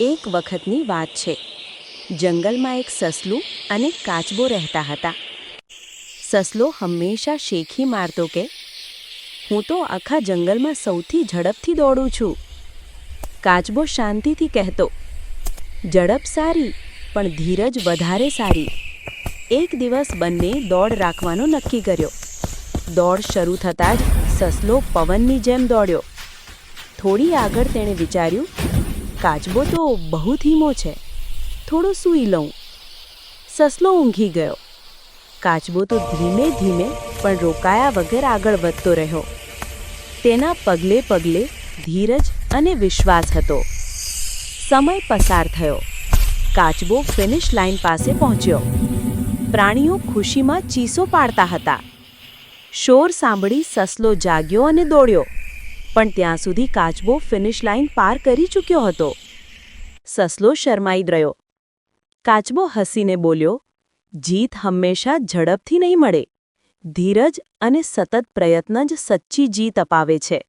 એક વખતની વાત છે. જંગલમાં એક સસલું અને કાચબો રહેતા હતા. સસલો હંમેશા શેખી મારતો કે, હું તો આખા જંગલમાં સૌથી ઝડપથી દોડું છું. કાચબો શાંતિથી કહેતો, ઝડપ સારી, પણ ધીરજ વધારે સારી. એક દિવસ બંને દોડ રાખવાનો નક્કી કર્યો. દોડ શરૂ થતાં જ સસલો પવનની જેમ દોડ્યો. થોડી આગળ તેણે વિચાર્યું કાચબો તો બહુ ધીમો છે. થોડો સૂઈ લઉં. સસલો ઊંઘી ગયો. કાચબો તો ધીમે ધીમે પણ રોકાયા વગર આગળ વધતો રહ્યો. તેના પગલે પગલે ધીરજ અને વિશ્વાસ હતો. સમય પસાર થયો. કાચબો ફિનિશ લાઇન પાસે પહોંચ્યો. પ્રાણીઓ ખુશીમાં ચીસો પાડતા હતા. શોર સાંભળી સસલો જાગ્યો અને દોડ્યો. પણ ત્યાં સુધી કાચબો ફિનિશ લાઇન પાર કરી ચૂક્યો હતો. સસલો શરમાઈ રહ્યો. કાચબો હસીને બોલ્યો, જીત હંમેશા ઝડપથી નહીં મળે. ધીરજ અને સતત પ્રયત્ન જ સચ્ચી જીત અપાવે છે.